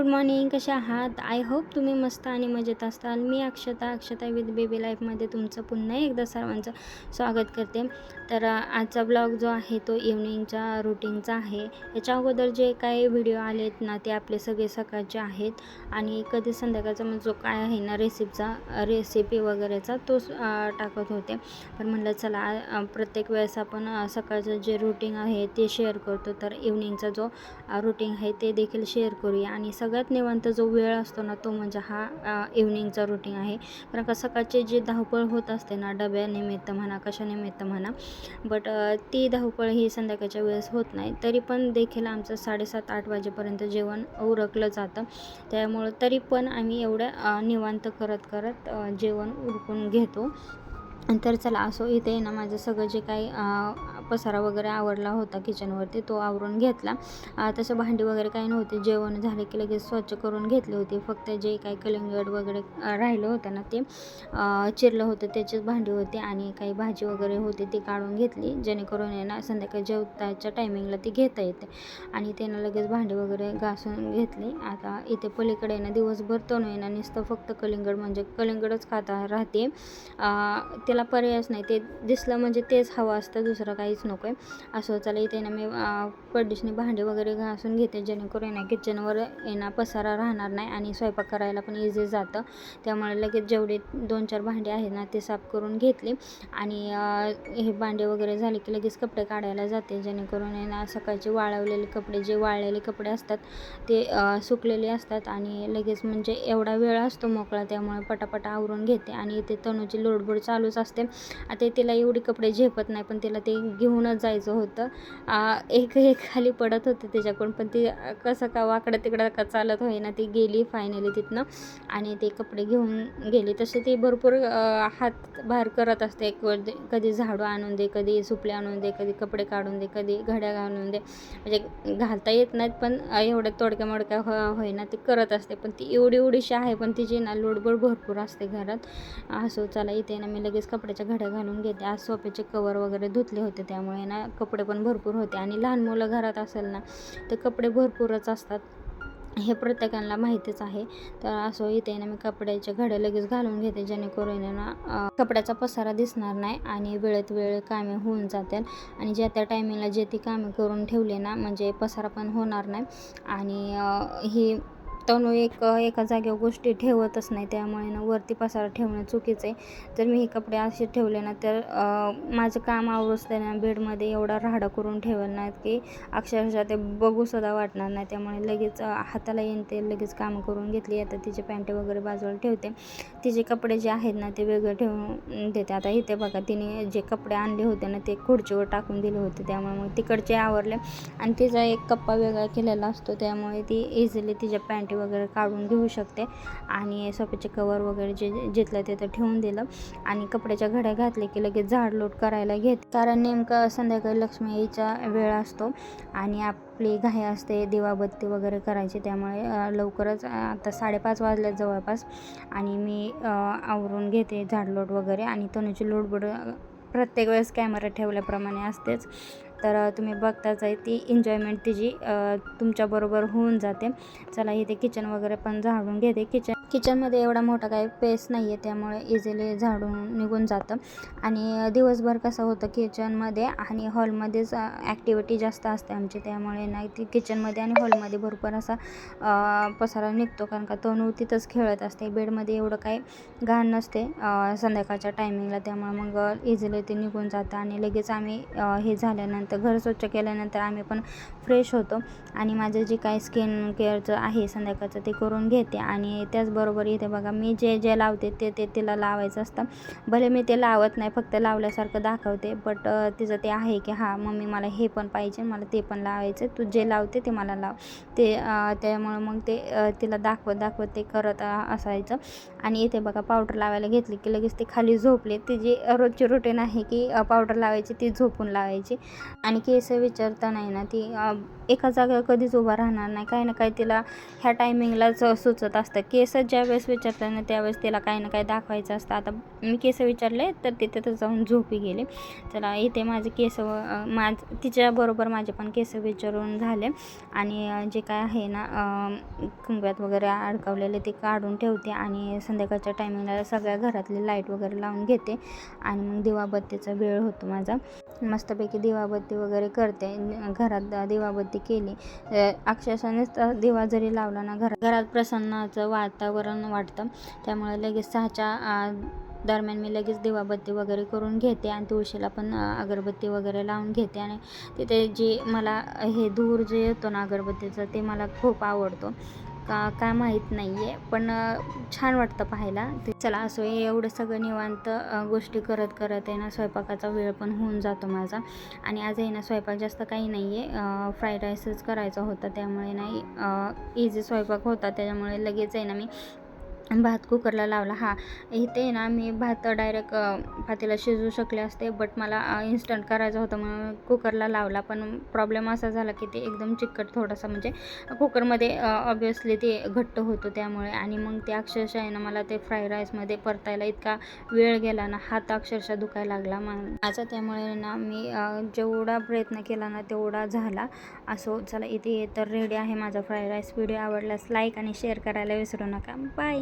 Good morning कशा आहात? I hope तुम्ही मस्त आणि मजेत असताल मी अक्षता अक्षता विथ बेबी लाईफमध्ये तुमचं पुन्हा एकदा सर्वांचं स्वागत करते. तर आजचा ब्लॉग जो आहे तो इव्हनिंगच्या रुटीनचा आहे. याच्या अगोदर जे काही व्हिडिओ आलेत ना ते आपले सगळे सकाळचे आहेत. आणि कधी संध्याकाळचा मग जो काय आहे ना रेसिपीचा रेसिपी वगैरेचा तोच टाकत होते. पण म्हणलं चला प्रत्येक वेळेस आपण सकाळचं जे रुटीन आहे ते शेअर करतो. तर इव्हनिंगचा जो रुटीन आहे ते देखील शेअर करूया. आणि सग सगळ्यात निवांत जो वेळ असतो ना तो म्हणजे हा इव्हनिंगचा रुटीन आहे. कारण का सकाळचे जे धावपळ होत असते ना डब्यानिमित्त म्हणा कशानिमित्त म्हणा बट ती धावपळ ही संध्याकाळच्या वेळेस होत नाही. तरी पण देखील आमचं साडेसात आठ वाजेपर्यंत जेवण उरकलं जातं. त्यामुळं तरी पण आम्ही एवढं निवांत करत करत जेवण उरकून घेतो. तर चला असो इथे ना माझं सगळं जे काही पसारा वगैरे आवडला होता किचनवरती तो आवरून घेतला. तसं भांडी वगैरे काही नव्हते जेवण झाले की लगेच स्वच्छ करून घेतले होते. फक्त जे काही कलिंगड वगैरे राहिलं होतं ना ते चिरलं होतं त्याचीच भांडी होती आणि काही भाजी वगैरे होती ती काढून घेतली. जेणेकरून आहे ना संध्याकाळी जेवताच्या टायमिंगला ती घेता येते. आणि त्यानं लगेच भांडी वगैरे घासून घेतली. आता इथे पलीकडे ना दिवसभर तण नाही ना नुसतं फक्त कलिंगड म्हणजे कलिंगडच खाता राहते. त्याला पर्यायच नाही. ते दिसलं म्हणजे तेच हवं असतं दुसरं काहीच नको आहे असं चला इथे ना मी अ, भांडे वगैरे घासून घेते जेणेकरून ना किचनवर येणार पसारा राहणार नाही आणि स्वयंपाक करायला पण इझी जातं. त्यामुळे लगेच जेवढे दोन चार भांडे आहेत ना ते साफ करून घेतले. आणि हे भांडे वगैरे झाले की लगेच कपडे काढायला जाते जेणेकरून आहे ना सकाळचे वाळवलेले कपडे जे वाळलेले कपडे असतात ते सुकलेले असतात आणि लगेच म्हणजे एवढा वेळ असतो मोकळा त्यामुळे पटापट आवरून घेते. आणि इथे तणूची लोडबोड चालूच असते. आता तिला एवढी कपडे झेपत नाही पण तिला ते घेऊनच जायचं होतं. एक एक खाली पडत होते त्याच्याकडून पण ती कसं का वाकडं तिकडं का चालत होईना ती गेली फायनली तिथनं आणि ते कपडे घेऊन गेली. तसे ती भरपूर हात बाहेर करत असते. एक कधी झाडू आणून दे कधी सुपले आणून दे कधी कपडे काढून दे कधी घड्या आणून दे. म्हणजे घालता येत नाहीत पण एवढ्या तोडक्या मोडक्या हो होईना ती करत असते. पण ती एवढी एवढीशी आहे पण तिची ना लोडबड भरपूर असते घरात. असो चला इथे ना मी लगेच कपड्याच्या घड्या घालून घेते. आज सोप्याचे कवर वगैरे धुतले होते त्या त्यामुळे ना कपडे पण भरपूर होते. आणि लहान मुलं घरात असेल ना तर कपडे भरपूरच असतात. हे प्रत्येकाला माहितीच आहे. तर असं इथे ना मी कपड्याच्या घड्या लगेच घालून घेते जेणेकरून ना कपड्याचा पसारा दिसणार नाही आणि वेळेत वेळ कामे होऊन जातील. आणि ज्या त्या टायमिंगला जे ती कामे करून ठेवले ना म्हणजे पसारा पण होणार नाही. आणि ही तणू एक एका जागेवर गोष्टी ठेवतच नाही. त्यामुळे ना वरती पसारा ठेवणं चुकीचं आहे. जर मी हे कपडे असे ठेवले ना तर माझं काम आवरच ना बेडमध्ये एवढा राहाडा करून ठेवलं ना की अक्षरशः ते बघूसुद्धा वाटणार नाही. त्यामुळे लगेच हाताला येईन ते लगेच कामं करून घेतली. आता तिचे पॅन्ट वगैरे बाजूला ठेवते. तिचे कपडे जे आहेत ना ते वेगळे ठेवून देते. आता इथे बघा तिने जे कपडे आणले होते ना ते खुर्चीवर टाकून दिले होते. त्यामुळे मग तिकडचे आवरले. आणि तिचा एक कप्पा वेगळा केलेला असतो. त्यामुळे ती इझिली तिच्या पॅन्ट वगैरे काढून घेऊ शकते. आणि सोफ्याचे कवर वगैरे जे जिथलं तिथं ठेवून दिलं. आणि कपड्याच्या घड्या घातले की लगेच झाडलोट करायला घेत. कारण नेमकं संध्याकाळी लक्ष्मी यायचा वेळ असतो. आणि आपली घाई असते दिवाबत्ती वगैरे करायची. त्यामुळे लवकरच आता साडेपाच वाजल्यात जवळपास. आणि मी आवरून घेते झाडलोट वगैरे. आणि तनुची लोडबड प्रत्येक वेळेस कॅमेरा ठेवल्याप्रमाणे असतेच. तर तुम्ही बघताच आहे ती एन्जॉयमेंट तिची तुमच्याबरोबर होऊन जाते. चला इथे किचन वगैरे पण झाडून घेते. किचन किचनमध्ये एवढा मोठा काही पेस नाही आहे त्यामुळे इझिली झाडून निघून जातं. आणि दिवसभर कसं होतं किचनमध्ये आणि हॉलमध्येच ॲक्टिव्हिटी जास्त असते आमची. त्यामुळे नाही ती किचनमध्ये आणि हॉलमध्ये भरपूर असा पसारा निघतो. कारण का तनू तिथंच खेळत असते. बेडमध्ये एवढं काही घाण नसते संध्याकाळच्या टायमिंगला त्यामुळे मग इझिली ते निघून जातं. आणि लगेच आम्ही हे झाल्यानंतर घर स्वच्छ केल्यानंतर आम्ही पण फ्रेश होतो. आणि माझं जे काही स्किन केअरचं आहे संध्याकाळचं ते करून घेते. आणि त्याचबरोबर बरोबर इथे बघा मी जे जे लावते ते ते तिला लावायचं असतं. भले मी ते लावत नाही फक्त लावल्यासारखं दाखवते बट तिचं ते आहे की हां मम्मी मला हे पण पाहिजे मला ते पण लावायचं तू जे लावते ते मला लाव. ते त्यामुळं मग ते तिला दाखवत दाखवत ते करत असायचं. आणि इथे बघा पावडर लावायला घेतली की लगेच ते खाली झोपले. तिची रोजची रुटीन आहे की पावडर लावायची ती झोपून लावायची. आणि केस विचारता नाही ना ती एका जागेवर कधीच उभा राहणार नाही. काही ना काही तिला ह्या टायमिंगलाच सुचत असतं. केस ज्यावेळेस विचारतात ना त्यावेळेस तिला काही ना काही दाखवायचं असतं. आता मी केस विचारले तर ते तर जाऊन झोपी गेले. चला इथे माझे केस माझ तिच्याबरोबर माझे पण केस विचारून झाले. आणि जे काय आहे ना अं, वगैरे अडकवलेले ते काढून ठेवते आणि संध्याकाळच्या टायमिंगला सगळ्या घरातली लाइट वगैरे लावून घेते. आणि मग दिवाबत्तीचा वेळ होतो माझा. मस्तपैकी दिवाबत्ती वगैरे करते. घरात दिवाबत्ती केली. अक्षरशः नुसता दिवा जरी लावला ना घरात घरात प्रसन्नाचं वातावरण वाटतं त्यामुळे लगेच सहाच्या दरम्यान मी लगेच दिवाबत्ती वगैरे करून घेते आणि तुळशीला पण अगरबत्ती वगैरे लावून घेते. आणि तिथे जे मला हे धूर जे येतो ना अगरबत्तीचं ते मला खूप आवडतो. का काय माहीत नाही आहे पण छान वाटतं पाहायला. ते चला असो हे एवढं सगळं निवांत गोष्टी करत करत आहे ना स्वयंपाकाचा वेळ पण होऊन जातो माझा. आणि आज आहे ना स्वयंपाक जास्त काही नाही आहे फ्राईड राईसच करायचा होता त्यामुळे नाही इझी स्वयंपाक होता त्याच्यामुळे लगेच आहे ना मी भात कुकरला लावला. हा इथे ना मी भात डायरेक्ट भातीला शिजवू शकले असते बट मला इन्स्टंट करायचं होतं म्हणून कुकरला लावला. पण प्रॉब्लेम असा झाला की ते एकदम चिकट थोडासा म्हणजे कुकरमध्ये ऑब्वियसली ते घट्ट होतो त्यामुळे. आणि मग ते अक्षरशः आहे ना मला ते फ्राईड राईसमध्ये परतायला इतका वेळ गेला ना हात अक्षरशः दुखायला लागला मग माझा त्यामुळे ना मी जेवढा प्रयत्न केला ना तेवढा झाला. असो चला इथे तर रेडी आहे माझा फ्राईड राईस व्हिडिओ आवडल्यास लाईक आणि शेअर करायला विसरू नका. बाय